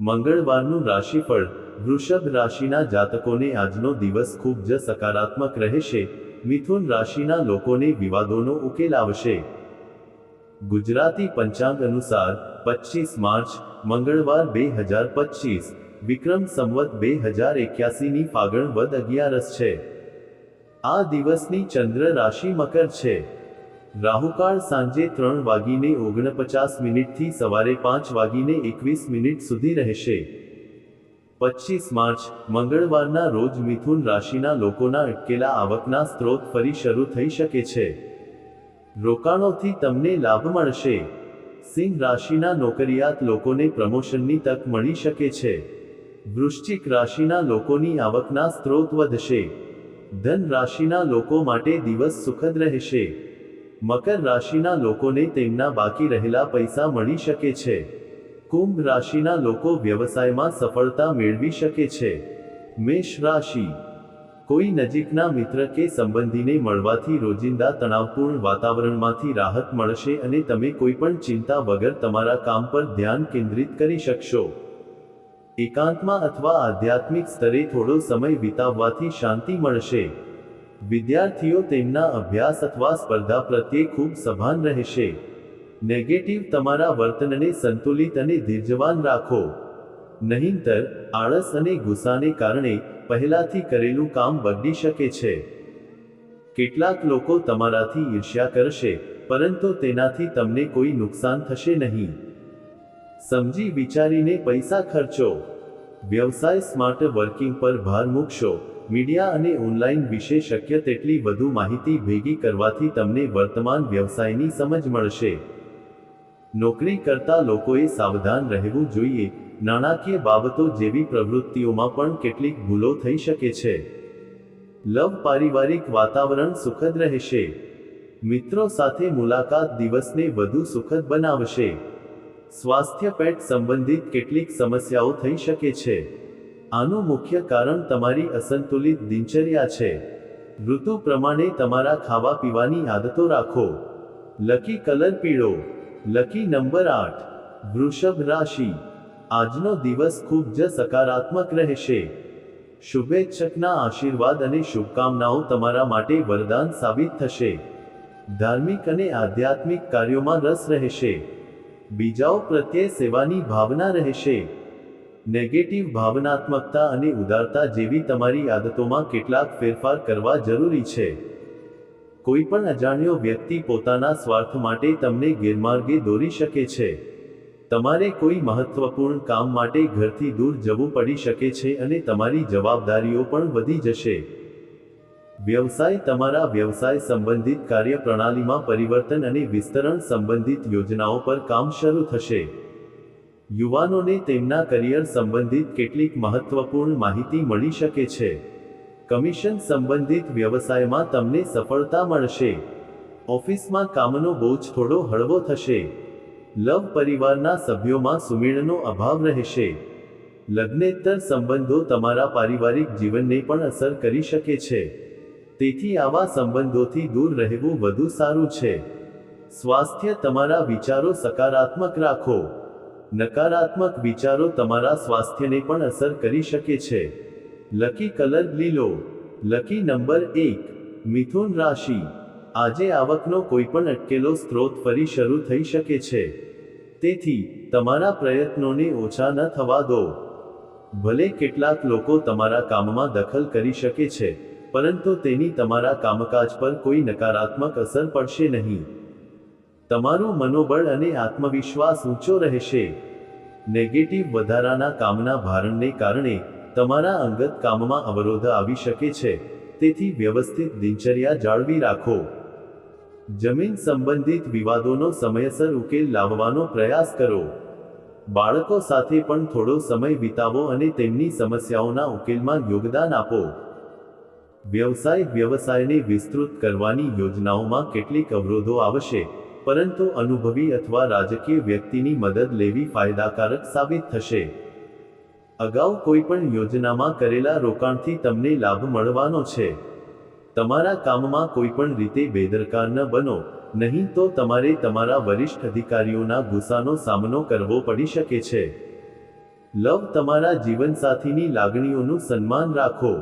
મંગળવારનું રાશિફળ વૃષભ રાશિના જાતકોને આજનો દિવસ ખૂબ જ સકારાત્મક રહેશે. મિથુન રાશિના લોકોને વિવાદોનો ઉકેલ આવશે. ગુજરાતી પંચાંગ અનુસાર પચીસ માર્ચ, મંગળવાર બે હજાર પચીસ વિક્રમ સંવત બે હજાર એક્યાસીની ફાગણ વદ અગિયારસ છે. આ દિવસની ચંદ્ર રાશિ મકર છે. રાહુકાળ સાંજે ત્રણ વાગીને ઓગણપચાસ મિનિટથી સવારે પાંચ વાગીને એકવીસ મિનિટ સુધી રહેશે. પચીસ માર્ચ, મંગળવારના રોજ મિથુન રાશિના લોકોના અટકેલા આવકના સ્ત્રોત ફરી શરૂ થઈ શકે છે. રોકાણોથી તમને લાભ મળશે. સિંહ રાશિના નોકરિયાત લોકોને પ્રમોશનની તક મળી શકે છે. વૃશ્ચિક રાશિના લોકોની આવકના સ્ત્રોત વધશે. ધન રાશિના લોકો માટે દિવસ સુખદ રહેશે. મકર રાશિના લોકોને તેમના બાકી રહેલા પૈસા મળી શકે છે. કુંભ રાશિના લોકો વ્યવસાયમાં સફળતા મેળવી શકે છે. મેષ રાશિ. કોઈ નજીકના મિત્ર કે સંબંધીને મળવાથી રોજિંદા તણાવપૂર્ણ વાતાવરણમાંથી રાહત મળશે અને તમે કોઈ પણ ચિંતા વગર તમારા કામ પર ધ્યાન કેન્દ્રિત કરી શકશો. એકાંતમાં અથવા આધ્યાત્મિક સ્તરે થોડો સમય વિતાવવાથી શાંતિ મળશે. વિદ્યાર્થીઓ તેમના અભ્યાસ અથવા સ્પર્ધા પ્રત્યે ખૂબ સભાન રહેશે. નેગેટિવ તમારા વર્તનને સંતુલિત અને ધીરજવાન રાખો. નહીંતર, આળસ અને ગુસ્સાને કારણે પહેલાથી કરેલું કામ બગડી શકે છે. કેટલાક લોકો તમારાથી ઈર્ષ્યા કરશે, પરંતુ તેનાથી તમને કોઈ નુકસાન થશે નહીં. સમજી વિચારીને પૈસા ખર્ચો. વ્યવસાય સ્માર્ટ વર્કિંગ પર ભાર મૂકશો. મીડિયા અને ઓનલાઈન વિશે શક્ય તેટલી વધુ માહિતી ભેગી કરવાથી તમને વર્તમાન વ્યવસાયની સમજ મળશે. નોકરી કરતા લોકોએ સાવધાન રહેવું જોઈએ. નાણાકીય બાબતો જેવી પ્રવૃત્તિઓમાં પણ કેટલીક ભૂલો થઈ શકે છે. લવ પારિવારિક વાતાવરણ સુખદ રહેશે. મિત્રો સાથે મુલાકાત દિવસને વધુ સુખદ બનાવશે. સ્વાસ્થ્ય પેટ સંબંધિત કેટલીક સમસ્યાઓ થઈ શકે છે. આનું મુખ્ય કારણ તમારી અસંતુલિત દિનચર્યા છે. ઋતુ પ્રમાણે તમારા ખાવા પીવાની આદતો રાખો. લકી કલર પીળો. લકી નંબર આઠ. વૃષભ રાશિ. આજનો દિવસ ખૂબ જ સકારાત્મક રહેશે. શુભેચ્છકના આશીર્વાદ અને શુભકામનાઓ તમારા માટે વરદાન સાબિત થશે. ધાર્મિક અને આધ્યાત્મિક કાર્યોમાં રસ રહેશે. બીજાઓ પ્રત્યે સેવાની ભાવના રહેશે. નેગેટિવ ભાવનાત્મકતા અને ઉદારતા જેવી તમારી આદતોમાં કેટલાક ફેરફાર કરવા જરૂરી છે. કોઈ પણ અજાણ્યો વ્યક્તિ પોતાના સ્વાર્થ માટે તમને ગેરમાર્ગે દોરી શકે છે. તમારે કોઈ મહત્વપૂર્ણ કામ માટે ઘરથી દૂર જવું પડી શકે છે અને તમારી જવાબદારીઓ પણ વધી જશે. વ્યવસાય તમારા વ્યવસાય સંબંધિત કાર્યપ્રણાલીમાં પરિવર્તન અને વિસ્તરણ સંબંધિત યોજનાઓ પર કામ શરૂ થશે. યુવાનોને તેમના કરિયર સંબંધિત કેટલીક મહત્વપૂર્ણ માહિતી મળી શકે છે. કમિશન સંબંધિત વ્યવસાયમાં તમને સફળતા મળશે. ઓફિસમાં કામનો બોજ થોડો હળવો થશે. લવ પરિવારના સભ્યોમાં સુમેળનો અભાવ રહેશે. લગ્નેતર સંબંધો તમારા પારિવારિક જીવનને પણ અસર કરી શકે છે. તેથી આવા સંબંધોથી દૂર રહેવું વધુ સારું છે. સ્વાસ્થ્ય તમારા વિચારો સકારાત્મક રાખો. નકારાત્મક વિચારો તમારા સ્વાસ્થ્યને પણ અસર કરી શકે છે. લકી કલર લીલો. લકી નંબર એક. મિથુન રાશિ. આજે આવકનો કોઈપણ અટકેલો સ્ત્રોત ફરી શરૂ થઈ શકે છે. તેથી, તમારા પ્રયત્નોને ઓછા ન થવા દો. ભલે કેટલાક લોકો તમારા કામમાં દખલ કરી શકે છે, પરંતુ તેની તમારા કામકાજ પર કોઈ નકારાત્મક અસર પડશે નહીં. તમારું મનોબળ અને આત્મવિશ્વાસ ઊંચો રહેશે. નેગેટિવ વધારાના કામના ભારણને કારણે તમારા અંગત કામમાં અવરોધ આવી શકે છે. તેથી વ્યવસ્થિત દિનચર્યા જાળવી રાખો. જમીન સંબંધિત વિવાદોનો સમયસર ઉકેલ લાવવાનો પ્રયાસ કરો. બાળકો સાથે પણ થોડો સમય વિતાવો અને તેમની સમસ્યાઓના ઉકેલમાં યોગદાન આપો. વ્યવસાય વ્યવસાયને વિસ્તૃત કરવાની યોજનાઓમાં કેટલીક અવરોધો આવશે. પરંતુ અનુભવી અથવા રાજકીય વ્યક્તિની મદદ લેવી ફાયદાકારક સાબિત થશે. અગાઉ કોઈપણ યોજનામાં કરેલા રોકાણથી તમને લાભ મળવાનો છે. તમારા કામમાં કોઈપણ રીતે બેદરકાર ન બનો, નહીં તો તમારે તમારા વરિષ્ઠ અધિકારીઓના ગુસ્સાનો સામનો કરવો પડી શકે છે. લવ તમારા જીવનસાથીની લાગણીઓનું સન્માન રાખો.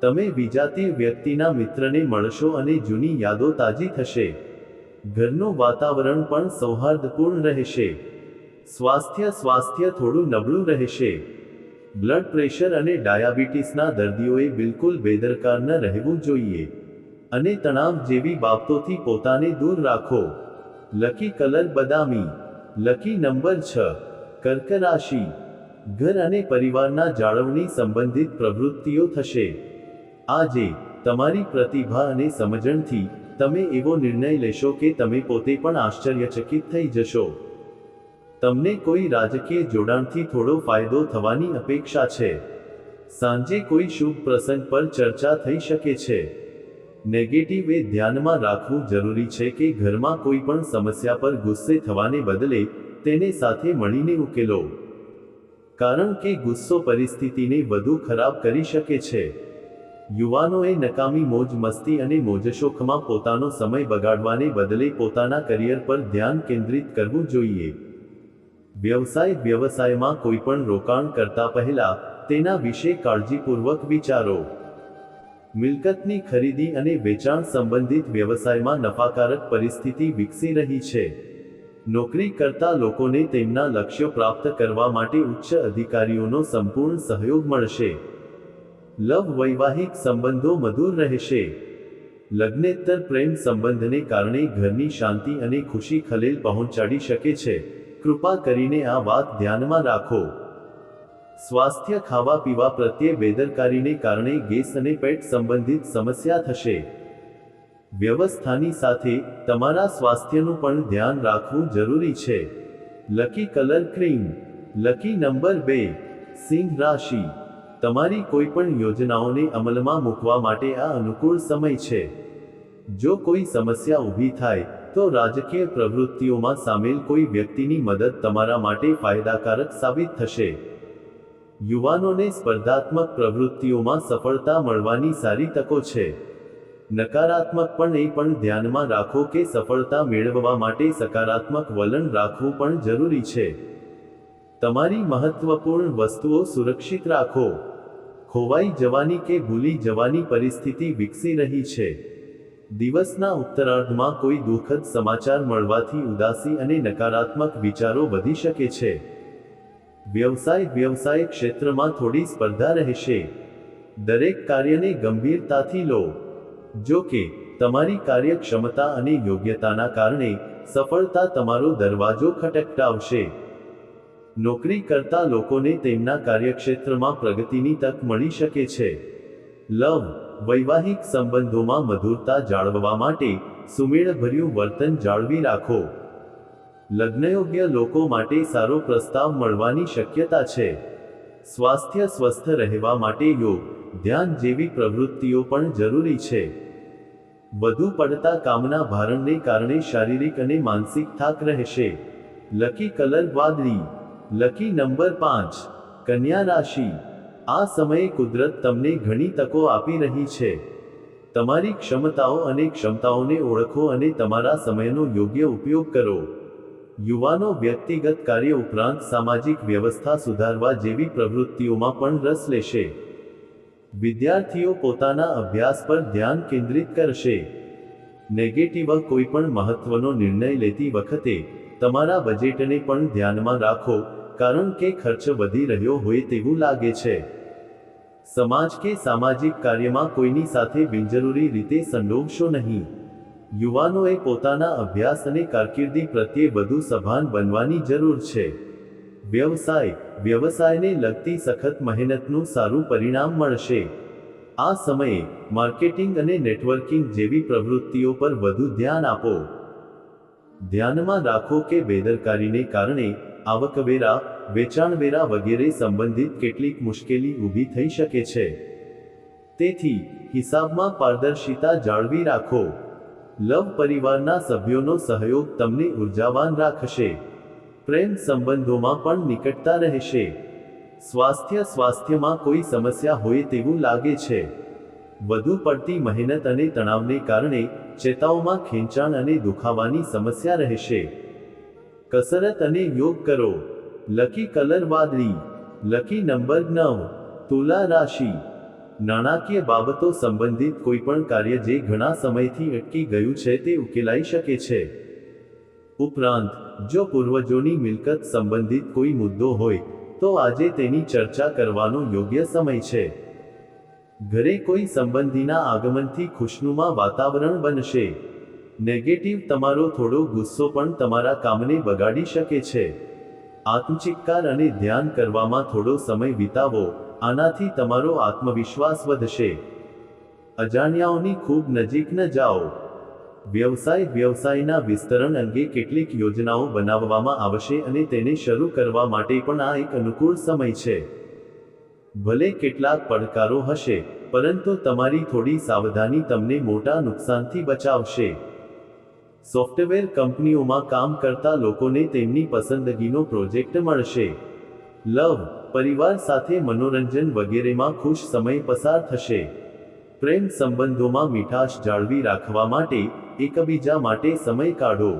તમે વિજાતીય વ્યક્તિના મિત્રને મળશો અને જૂની યાદો તાજી થશે. ઘરનું વાતાવરણ પણ સૌહાર્દપૂર્ણ રહેશે. સ્વાસ્થ્ય સ્વાસ્થ્ય થોડું નબળું રહેશે. બ્લડ પ્રેશર અને ડાયાબિટીસના દર્દીઓએ બિલકુલ બેદરકાર ન રહેવું જોઈએ. અને તણાવ જેવી બાબતોથી પોતાને દૂર રાખો. લકી કલર બદામી. લકી નંબર છ. કર્ક રાશિ ઘર અને પરિવારના જાળવણી સંબંધિત પ્રવૃત્તિઓ થશે. આજે તમારી પ્રતિભા અને સમજણથી તમે એવો નિર્ણય લેશો કે તમે પોતે પણ આશ્ચર્યચકિત થઈ જશો. તમને કોઈ રાજકીય જોડાણથી થોડો ફાયદો થવાની અપેક્ષા છે. સાંજે કોઈ શુભ પ્રસંગ પર ચર્ચા થઈ શકે છે. નેગેટિવ એ ધ્યાનમાં રાખવું જરૂરી છે કે ઘરમાં કોઈ પણ સમસ્યા પર ગુસ્સે થવાને બદલે તેને સાથે મળીને ઉકેલો. કારણ કે ગુસ્સો પરિસ્થિતિને વધુ ખરાબ કરી શકે છે. યુવાનોએ નકામી મોજ, મસ્તી અને મોજશોખમાં પોતાનો સમય બગાડવાને બદલે પોતાના કરિયર પર ધ્યાન કેન્દ્રિત કરવું જોઈએ. વ્યવસાય વ્યવસાયમાં કોઈપણ રોકાણ કરતા પહેલા તેના વિશે કાળજીપૂર્વક વિચારો. મિલકતની ખરીદી અને વેચાણ સંબંધિત વ્યવસાયમાં નફાકારક પરિસ્થિતિ વિકસી રહી છે. નોકરી કરતા લોકોને તેમના લક્ષ્યો પ્રાપ્ત કરવા માટે ઉચ્ચ અધિકારીઓનો સંપૂર્ણ સહયોગ મળશે. લવ વૈવાહિક સંબંધો મધુર રહેશે. લગ્નેતર પ્રેમ સંબંધને કારણે ઘરની શાંતિ અને ખુશી ખલેલ પહોંચાડી શકે છે. કૃપા કરીને આ વાત ધ્યાનમાં રાખો. સ્વાસ્થ્ય ખાવા પીવા પ્રત્યે બેદરકારીને કારણે ગેસ અને પેટ સંબંધિત સમસ્યા થશે. વ્યવસ્થાની સાથે તમારા સ્વાસ્થ્યનું પણ ધ્યાન રાખવું જરૂરી છે. Lucky colour cream, lucky number બે, સિંહ રાશિ. તમારી કોઈ પણ યોજનાઓને અમલમાં મૂકવા માટે આ અનુકૂળ સમય છે. જો કોઈ સમસ્યા ઊભી થાય, તો રાજકીય પ્રવૃત્તિઓમાં સામેલ કોઈ વ્યક્તિની મદદ તમારા માટે ફાયદાકારક સાબિત થશે. યુવાનોને સ્પર્ધાત્મક પ્રવૃત્તિઓમાં સફળતા મળવાની સારી તકો છે. નકારાત્મક પણ એ પણ ધ્યાનમાં રાખો કે સફળતા મેળવવા માટે સકારાત્મક વલણ રાખવું પણ જરૂરી છે. તમારી મહત્વપૂર્ણ વસ્તુઓ સુરક્ષિત રાખો. ખોવાઈ જવાની કે ભૂલી જવાની પરિસ્થિતિ વિકસી રહી છે. દિવસના ઉત્તરાર્ધમાં કોઈ દુઃખદ સમાચાર મળવાથી ઉદાસી અને નકારાત્મક વિચારો વધી શકે છે. વ્યવસાય વ્યવસાય ક્ષેત્રમાં થોડી સ્પર્ધા રહેશે. દરેક કાર્યને ગંભીરતાથી લો. જો કે, તમારી કાર્યક્ષમતા અને યોગ્યતાના કારણે સફળતા તમારો દરવાજો ખટખટાવશે નોકરી કરતા લોકોને તેમના કાર્યક્ષેત્રમાં પ્રગતિની તક મળી શકે છે. લવ, વૈવાહિક સંબંધોમાં મધુરતા જાળવવા માટે સુમેળભર્યું વર્તન જાળવી રાખો. લગ્નયોગ્ય લોકો માટે સારો પ્રસ્તાવ મળવાની શક્યતા છે. સ્વાસ્થ્ય સ્વસ્થ રહેવા માટે યોગ, ધ્યાન જેવી પ્રવૃત્તિઓ પણ જરૂરી છે. વધુ પડતા કામના ભારણને કારણે શારીરિક અને માનસિક થાક રહેશે. લકી કલર વાદળી લકી નંબર પાંચ. કન્યા રાશિ. આ સમયે કુદરત તમને ઘણી તકો આપી રહી છે. તમારી ક્ષમતાઓ અને ક્ષમતાઓને ઓળખો અને તમારા સમયનો યોગ્ય ઉપયોગ કરો. યુવાનો વ્યક્તિગત કાર્ય ઉપરાંત સામાજિક વ્યવસ્થા સુધારવા જેવી પ્રવૃત્તિઓમાં પણ રસ લેશે. વિદ્યાર્થીઓ પોતાના અભ્યાસ પર ધ્યાન કેન્દ્રિત કરશે. નેગેટિવ કોઈ પણ મહત્વનો નિર્ણય લેતી વખતે તમારા બજેટને પણ ધ્યાનમાં રાખો. કારણ કે ખર્ચ વધી રહ્યો હોય તેવું લાગે છે. સમાજ કે સામાજિક કાર્યમાં કોઈની સાથે બિનજરૂરી રીતે સંડોવશો નહીં. યુવાનોએ પોતાના અભ્યાસ અને કારકિર્દી પ્રત્યે વધુ સભાન બનવાની જરૂર છે. વ્યવસાય, વ્યવસાયને લગતી સખત મહેનતનું સારું પરિણામ મળશે. આ સમયે માર્કેટિંગ અને નેટવર્કિંગ જેવી પ્રવૃત્તિઓ પર વધુ ધ્યાન આપો. ધ્યાનમાં રાખો કે બેદરકારીને કારણે આવકવેરા, વેચાણવેરા વગેરે સંબંધિત કેટલીક મુશ્કેલી ઊભી થઈ શકે છે. તેથી, હિસાબમાં પારદર્શિતા જાળવી રાખો. લવ પરિવારના સભ્યોનો સહયોગ તમને ઉર્જાવાન રાખશે. પ્રેમ સંબંધોમાં પણ નિકટતા રહેશે. સ્વાસ્થ્ય સ્વાસ્થ્યમાં કોઈ સમસ્યા હોય તેવું લાગે છે. વધુ પડતી મહેનત અને તણાવને કારણે ચેતાઓમાં ખેંચાણ અને દુખાવાની સમસ્યા રહેશે. કસરત અને યોગ કરો. લકી કલર વાદળી. લકી નંબર નવ. તુલા રાશિ. નાણાકીય બાબતો સંબંધિત કોઈપણ કાર્ય જે ઘણા સમયથી અટકી ગયું છે તે ઉકેલાઈ શકે છે. ઉપરાંત, જો પૂર્વજોની મિલકત સંબંધિત કોઈ મુદ્દો હોય, તો આજે તેની ચર્ચા કરવાનો યોગ્ય સમય છે. ઘરે કોઈ સંબંધીના આગમનથી ખુશનુમા વાતાવરણ બનશે. નેગેટિવ તમારો થોડો ગુસ્સો પણ તમારા કામને બગાડી શકે છે. આત્મચિત્કાર અને ધ્યાન કરવામાં થોડો સમય વિતાવો, આનાથી તમારો આત્મવિશ્વાસ વધશે. અજાણ્યાઓની ખૂબ નજીક ન જાઓ. વ્યવસાય વ્યવસાયના વિસ્તરણ અંગે કેટલીક યોજનાઓ બનાવવામાં આવશે અને તેને શરૂ કરવા માટે પણ આ એક અનુકૂળ સમય છે. ભલે કેટલાક પડકારો હશે, પરંતુ તમારી થોડી સાવધાની તમને મોટા નુકસાનથી બચાવશે. સોફ્ટવેર કંપનીઓમાં કામ કરતા લોકોને તેમની પસંદગીનો પ્રોજેક્ટ મળશે. લવ, પરિવાર સાથે મનોરંજન વગેરેમાં ખુશ સમય પસાર થશે. પ્રેમ સંબંધોમાં મીઠાશ જાળવી રાખવા માટે, એકબીજા માટે સમય કાઢો.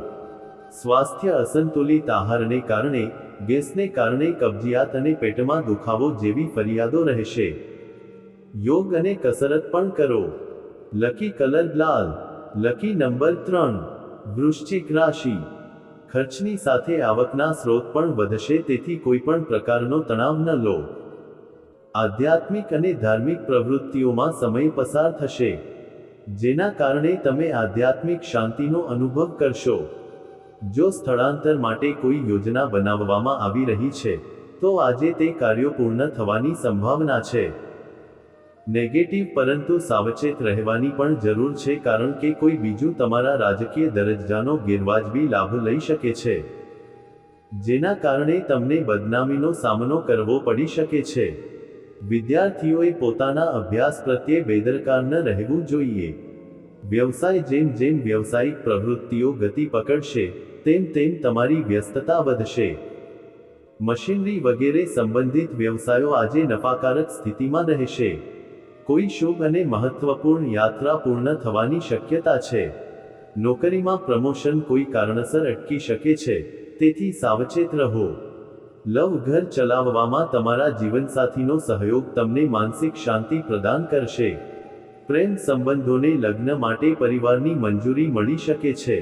સ્વાસ્થ્ય અસંતુલિત આહારને કારણે, ગેસને કારણે કબજિયાત અને પેટમાં દુખાવો જેવી ફરિયાદો રહેશે. યોગ અને કસરત પણ કરો. લકી કલર લાલ. લકી નંબર ત્રણ. વૃશ્ચિક રાશિ. ખર્ચની સાથે આવકના સ્ત્રોત પણ વધશે, તેથી કોઈ પણ પ્રકારનો તણાવ ન લો. આધ્યાત્મિક અને ધાર્મિક પ્રવૃત્તિઓમાં સમય પસાર થશે, જેના કારણે તમે આધ્યાત્મિક શાંતિનો અનુભવ કરશો. જો સ્થળાંતર માટે કોઈ યોજના બનાવવામાં આવી રહી છે, તો આજે તે કાર્યો પૂર્ણ થવાની સંભાવના છે. નેગેટિવ પરંતુ સાવચેત રહેવાની પણ જરૂર છે કારણ કે કોઈ બીજું તમારા રાજકીય દરજ્જાનો ગેરવાજબી લાભ લઈ શકે છે. જેના કારણે તમને બદનામીનો સામનો કરવો પડી શકે છે. વિદ્યાર્થીઓએ પોતાના અભ્યાસ પ્રત્યે બેદરકાર ન રહેવું જોઈએ. વ્યવસાય જેમ જેમ વ્યવસાયિક પ્રવૃત્તિઓ ગતિ પકડશે, તેમ તેમ તમારી વ્યસ્તતા વધશે. મશીનરી વગેરે સંબંધિત વ્યવસાયો આજે નફાકારક સ્થિતિમાં રહેશે. કોઈ શુભ અને મહત્વપૂર્ણ યાત્રા પૂર્ણ થવાની શક્યતા છે. નોકરીમાં પ્રમોશન કોઈ કારણસર અટકી શકે છે, તેથી સાવચેત રહો. લવ ઘર ચલાવવામાં તમારા જીવનસાથીનો સહયોગ તમને માનસિક શાંતિ પ્રદાન કરશે. પ્રેમ સંબંધોને લગ્ન માટે પરિવારની મંજૂરી મળી શકે છે.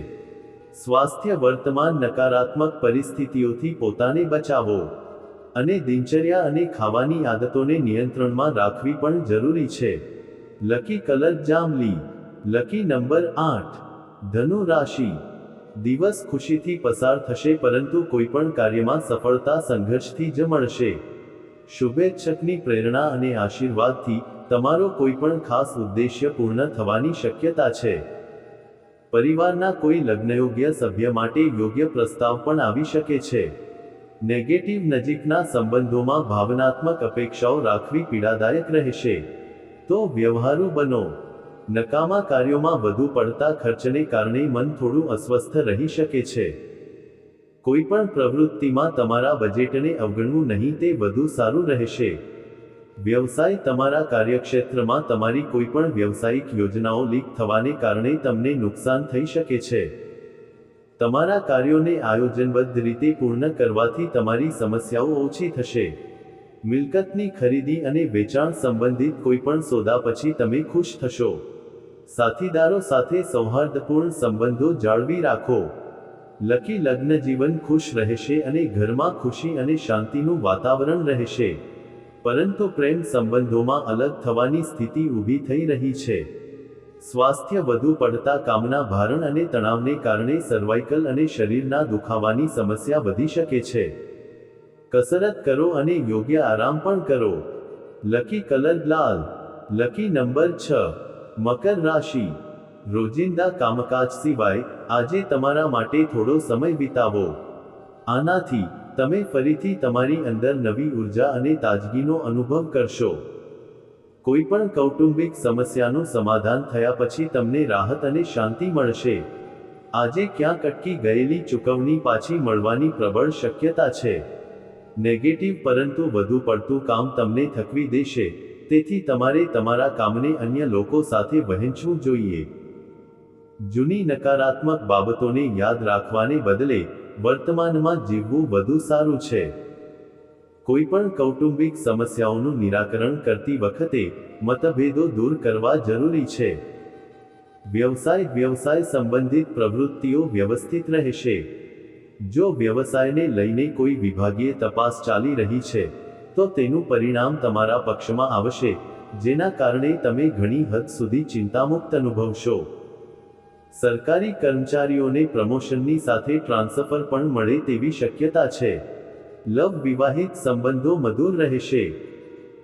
સ્વાસ્થ્ય વર્તમાન નકારાત્મક પરિસ્થિતિઓથી પોતાને બચાવો. અને દિનચર્યા અને ખાવાની આદતોને નિયંત્રણમાં રાખવી પણ જરૂરી છે. લકી કલર જાંબલી લકી નંબર આઠ. ધનુ રાશિ. દિવસ ખુશીથી પસાર થશે પરંતુ કોઈપણ કાર્યમાં સફળતા સંઘર્ષથી જ મળશે. શુભેચ્છકની પ્રેરણા અને આશીર્વાદથી તમારો કોઈપણ ખાસ ઉદ્દેશ્ય પૂર્ણ થવાની શક્યતા છે. પરિવારના કોઈ લગ્નયોગ્ય સભ્ય માટે યોગ્ય પ્રસ્તાવ પણ આવી શકે છે. નેગેટિવ નજીકના સંબંધોમાં ભાવનાત્મક અપેક્ષાઓ રાખવી પીડાદાયક રહેશે. તો વ્યવહારુ બનો. નકામા કાર્યોમાં વધુ પડતા ખર્ચને કારણે મન થોડું અસ્વસ્થ રહી શકે છે. કોઈપણ પ્રવૃત્તિમાં તમારા બજેટને અવગણવું નહીં તે વધુ સારું રહેશે. વ્યવસાય તમારા કાર્યક્ષેત્રમાં તમારી કોઈપણ વ્યવસાયિક યોજનાઓ લીક થવાને કારણે તમને નુકસાન થઈ શકે છે. તમારા કાર્યોને આયોજનબદ્ધ રીતે પૂર્ણ કરવાથી તમારી સમસ્યાઓ ઓછી થશે. મિલકતની ખરીદી અને વેચાણ સંબંધિત કોઈપણ સોદા પછી તમે ખુશ થશો. સાથીદારો સાથે સૌહાર્દપૂર્ણ સંબંધો જાળવી રાખો. લકી લગ્ન જીવન ખુશ રહેશે અને ઘરમાં ખુશી અને શાંતિનું વાતાવરણ રહેશે. પરંતુ પ્રેમ સંબંધોમાં અલગ થવાની સ્થિતિ ઊભી થઈ રહી છે. સ્વાસ્થ્ય વધુ પડતા કામના ભારણ અને તણાવને કારણે સર્વાઇકલ અને શરીરના દુખાવાની સમસ્યા વધી શકે છે. કસરત કરો અને યોગ્ય આરામ પણ કરો. લકી કલર લાલ. લકી નંબર છ. મકર રાશિ. રોજિંદા કામકાજ સિવાય આજે તમારા માટે થોડો સમય વિતાવો. આનાથી તમે ફરીથી તમારી અંદર નવી ઊર્જા અને તાજગીનો અનુભવ કરશો. કોઈ પણ કૌટુંબિક સમસ્યાનું સમાધાન થયા પછી તમને રાહત અને શાંતિ મળશે. આજે ક્યાંક અટકી ગયેલી ચૂકવણી પાછી મળવાની પ્રબળ શક્યતા છે. નેગેટિવ પરંતુ વધુ પડતું કામ તમને થકવી દેશે. તેથી તમારે તમારા કામને અન્ય લોકો સાથે વહેંચવું જોઈએ. જૂની નકારાત્મક બાબતોને યાદ રાખવાને બદલે વર્તમાનમાં જીવવું વધુ સારું છે. કોઈ પણ કૌટુંબિક સમસ્યાઓનું નિરાકરણ કરતી વખતે મતભેદો દૂર કરવા જરૂરી છે. વ્યવસાય વ્યવસાય સંબંધિત પ્રવૃત્તિઓ વ્યવસ્થિત રહેશે. જો વ્યવસાયને લઈને કોઈ વિભાગીય તપાસ ચાલી રહી છે, તો તેનું પરિણામ તમારા પક્ષમાં આવશે, જેના કારણે તમે ઘણી હદ સુધી ચિંતામુક્ત અનુભવશો. સરકારી કર્મચારીઓને પ્રમોશનની સાથે ટ્રાન્સફર પણ મળે તેવી શક્યતા છે. લવ વિવાહિત સંબંધો મધુર રહેશે.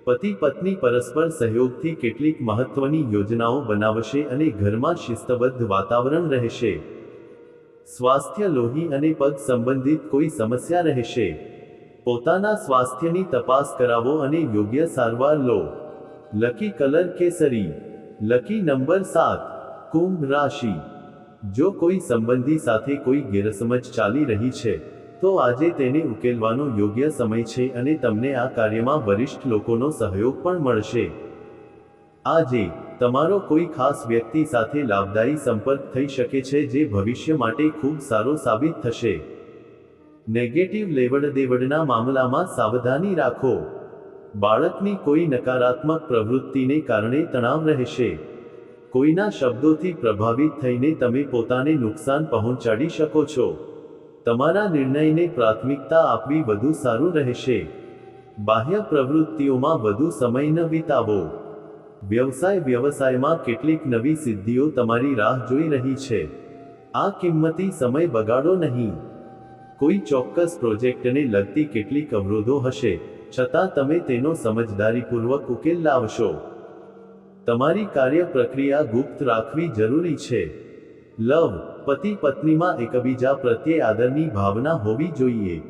પતિ પત્ની પરસ્પર સહયોગથી કેટલીક મહત્વની યોજનાઓ બનાવશે અને ઘરમાં શિસ્તબદ્ધ વાતાવરણ રહેશે. સ્વાસ્થ્ય લોહી અને પગ સંબંધિત કોઈ સમસ્યા રહેશે. પોતાના સ્વાસ્થ્યની તપાસ કરાવો અને યોગ્ય સારવાર લો. લકી કલર કેસરી. લકી નંબર સાત. કુંભ રાશિ. જો કોઈ સંબંધી સાથે કોઈ ગેરસમજ ચાલી રહી છે તો આજે તેને ઉકેલવાનો યોગ્ય સમય છે અને તમને આ કાર્યમાં વરિષ્ઠ લોકોનો સહયોગ પણ મળશે. આજે, તમારો કોઈ ખાસ વ્યક્તિ સાથે લાભદાયી સંપર્ક થઈ શકે છે જે ભવિષ્ય માટે ખૂબ સારો સાબિત થશે. નેગેટિવ લેવડ દેવડના મામલામાં સાવધાની રાખો. બાળકની કોઈ નકારાત્મક પ્રવૃત્તિને કારણે તણાવ રહેશે. કોઈના શબ્દોથી પ્રભાવિત થઈને તમે પોતાને નુકસાન પહોંચાડી શકો છો. તમારા નિર્ણયને પ્રાથમિકતા આપવી વધુ સારું રહેશે. બાહ્ય પ્રવૃત્તિઓમાં વધુ સમય ન વિતાવો. વ્યવસાય વ્યવસાયમાં કેટલીક નવી સિદ્ધિઓ તમારી રાહ જોઈ રહી છે. આ કિંમતી સમય બગાડો નહીં. કોઈ ચોક્કસ પ્રોજેક્ટને લગતી કેટલીક અવરોધો હશે, છતાં તમે તેનો સમજદારીપૂર્વક ઉકેલ લાવશો. તમારી કાર્ય પ્રક્રિયા ગુપ્ત રાખવી જરૂરી છે. લવ, પતિ, પત્નીમાં એકબીજા પ્રત્યે આદરની ભાવના હોવી જોઈએ.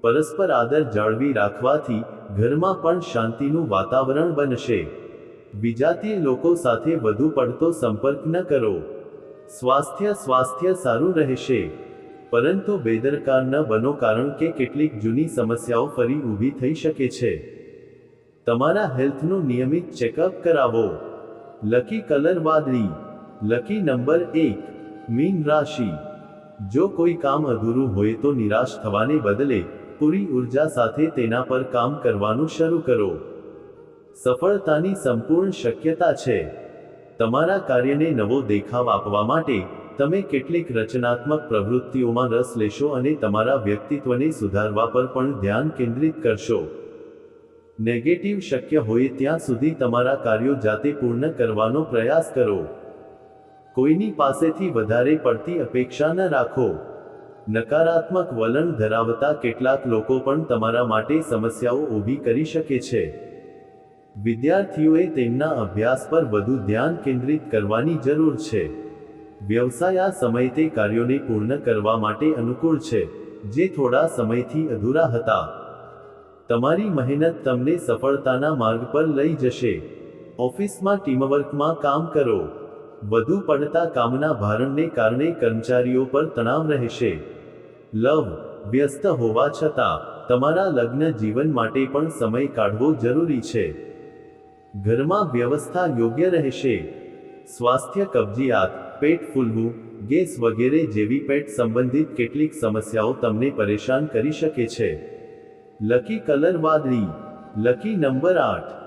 પરસ્પર આદર જાળવી રાખવાથી ઘરમાં પણ શાંતિનું વાતાવરણ બનશે. વિજાતીય લોકો સાથે વધુ પડતો સંપર્ક ન કરો. સ્વાસ્થ્ય સ્વાસ્થ્ય સારું રહેશે. પરંતુ બેદરકાર ન બનો કારણ કે કેટલીક જૂની સમસ્યાઓ ફરી ઊભી થઈ શકે છે. તમારા હેલ્થનું નિયમિત ચેકઅપ કરાવો. લકી કલર વાદળી. લકી નંબર એક. મીન રાશિ. જો કોઈ કામ અધૂરું હોય તો નિરાશ થવાને બદલે પૂરી ઊર્જા સાથે તેના પર કામ કરવાનું શરૂ કરો. સફળતાની સંપૂર્ણ શક્યતા છે. તમારા કાર્યને નવો દેખાવ આપવા માટે તમે કેટલીક રચનાત્મક પ્રવૃત્તિઓમાં રસ લેશો અને તમારા વ્યક્તિત્વને સુધારવા પર પણ ધ્યાન કેન્દ્રિત કરશો. નેગેટિવ શક્ય હોય ત્યાં સુધી તમારા કાર્યો જાતે પૂર્ણ કરવાનો પ્રયાસ કરો. કોઈની પાસેથી વધારે પડતી અપેક્ષા ન રાખો. નકારાત્મક વલણ ધરાવતા કેટલાક લોકો પણ તમારા માટે સમસ્યાઓ ઊભી કરી શકે છે. વિદ્યાર્થીઓએ તેમના અભ્યાસ પર વધુ ધ્યાન કેન્દ્રિત કરવાની જરૂર છે. વ્યવસાય આ સમય તે કાર્યોને પૂર્ણ કરવા માટે અનુકૂળ છે, જે થોડા સમયથી અધૂરા હતા. તમારી મહેનત તમને સફળતાના માર્ગ પર લઈ જશે. ઓફિસમાં ટીમવર્કમાં કામ કરો. વધુ પડતા કામના ભારણને કારણે કર્મચારીઓ પર તણાવ રહેશે. લવ, વ્યસ્ત હોવા છતાં, તમારા લગ્ન જીવન માટે પણ સમય કાઢવો જરૂરી છે. ઘરમાં વ્યવસ્થા યોગ્ય રહેશે. સ્વાસ્થ્ય કબજિયાત, પેટ ફૂલવું, ગેસ વગેરે જેવી પેટ સંબંધિત કેટલીક સમસ્યાઓ તમને પરેશાન કરી શકે છે. લકી કલર વાદળી લકી નંબર આઠ.